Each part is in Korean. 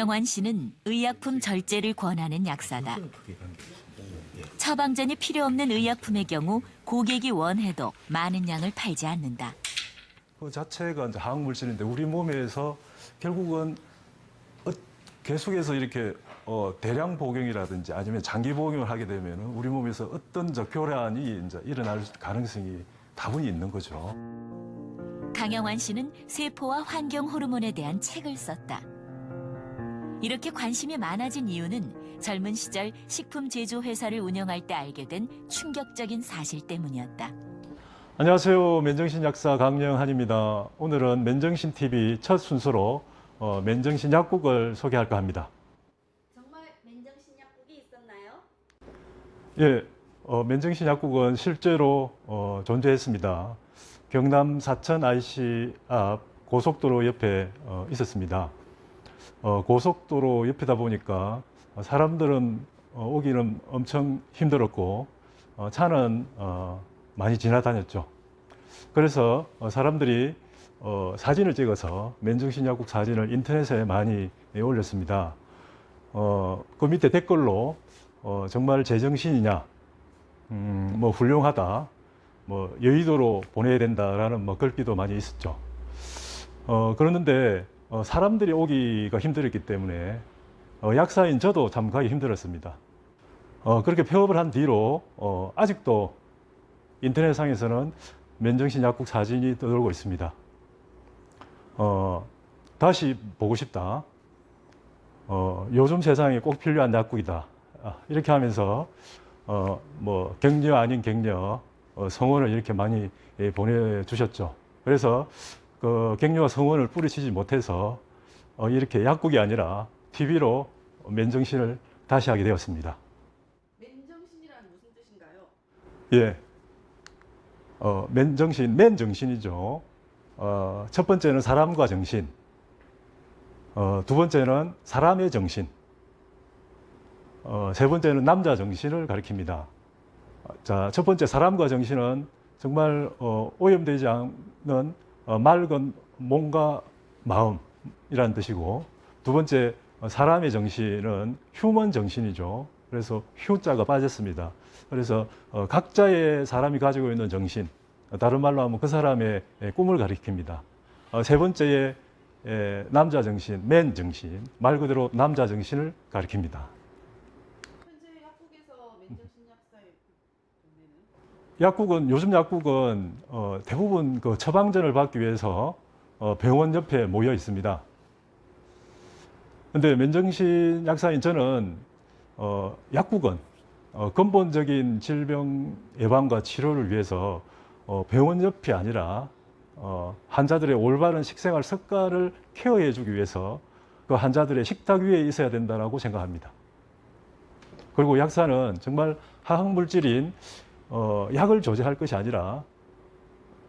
강영환 씨는 의약품 절제를 권하는 약사다. 처방전이 필요 없는 의약품의 경우 고객이 원해도 많은 양을 팔지 않는다. 그 자체가 이제 화학 물질인데 우리 몸에서 결국은 어- 계속해서 이렇게 어, 대량 복용이라든지 아니면 장기 복용을 하게 되면 우리 몸에서 어떤 적혈환이 이제 일어날 가능성이 다분히 있는 거죠. 강영환 씨는 세포와 환경 호르몬에 대한 책을 썼다. 이렇게 관심이 많아진 이유는 젊은 시절 식품 제조 회사를 운영할 때 알게 된 충격적인 사실 때문이었다. 안녕하세요. 맨정신 약사 강영한입니다. 오늘은 맨정신 TV 첫 순서로 어, 맨정신 약국을 소개할까 합니다. 정말 맨정신 약국이 있었나요? 예, 어, 맨정신 약국은 실제로 어, 존재했습니다. 경남 사천 IC 앞 고속도로 옆에 어, 있었습니다. 어, 고속도로 옆이다 보니까 사람들은 어, 오기는 엄청 힘들었고 어, 차는 어, 많이 지나다녔죠. 그래서 어, 사람들이 어, 사진을 찍어서 맨정신 약국 사진을 인터넷에 많이 예, 올렸습니다. 어, 그 밑에 댓글로 어, 정말 제정신이냐, 음, 뭐 훌륭하다, 뭐 여의도로 보내야 된다라는 뭐 글귀도 많이 있었죠. 어, 그러는데 어, 사람들이 오기가 힘들었기 때문에 어, 약사인 저도 참 가기 힘들었습니다. 어, 그렇게 폐업을 한 뒤로 어, 아직도 인터넷상에서는 맨정신 약국 사진이 떠돌고 있습니다. 어, 다시 보고 싶다. 어, 요즘 세상에 꼭 필요한 약국이다. 아, 이렇게 하면서 어, 뭐 격려 아닌 격려 어, 성원을 이렇게 많이 예, 보내주셨죠. 그래서 그 격려와 성원을 뿌리치지 못해서 어, 이렇게 약국이 아니라 TV로 맨정신을 다시 하게 되었습니다. 맨정신이란 무슨 뜻인가요? 예. 어, 맨정신, 맨정신이죠. 어, 첫 번째는 사람과 정신. 어, 두 번째는 사람의 정신. 어, 세 번째는 남자 정신을 가리킵니다. 어, 자, 첫 번째 사람과 정신은 정말 어, 오염되지 않는 어, 맑은 몸과 마음이라는 뜻이고 두 번째 어, 사람의 정신은 휴먼 정신이죠. 그래서 휴자가 빠졌습니다. 그래서 어, 각자의 사람이 가지고 있는 정신, 어, 다른 말로 하면 그 사람의 예, 꿈을 가리킵니다. 어, 세 번째의 예, 남자 정신, 맨 정신, 말 그대로 남자 정신을 가리킵니다. 현재 약국에서 맨정신 약사의 동네는 약국은 요즘 약국은 어, 대부분 그 처방전을 받기 위해서 어, 병원 옆에 모여 있습니다. 근데 맨정신 약사인 저는 어, 약국은 어, 근본적인 질병 예방과 치료를 위해서 어, 병원 옆이 아니라 어, 환자들의 올바른 식생활 습관을 케어해주기 위해서 그 환자들의 식탁 위에 있어야 된다고 생각합니다. 그리고 약사는 정말 화학 물질인 어, 약을 조제할 것이 아니라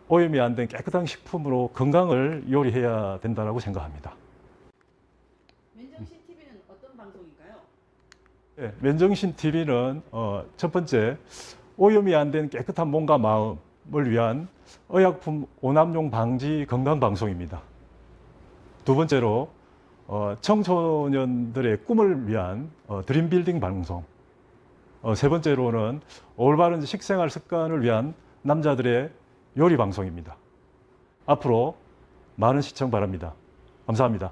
오염이 안 된 깨끗한 식품으로 건강을 요리해야 된다고 생각합니다. 맨정신 TV는 어떤 방송인가요? 예, 맨정신 TV는 어, 첫 번째 오염이 안 된 깨끗한 몸과 마음을 위한 의약품 오남용 방지 건강 방송입니다. 두 번째로 어, 청소년들의 꿈을 위한 어, 드림 빌딩 방송. 어, 세 번째로는 올바른 식생활 습관을 위한 남자들의 요리 방송입니다. 앞으로 많은 시청 바랍니다. 감사합니다.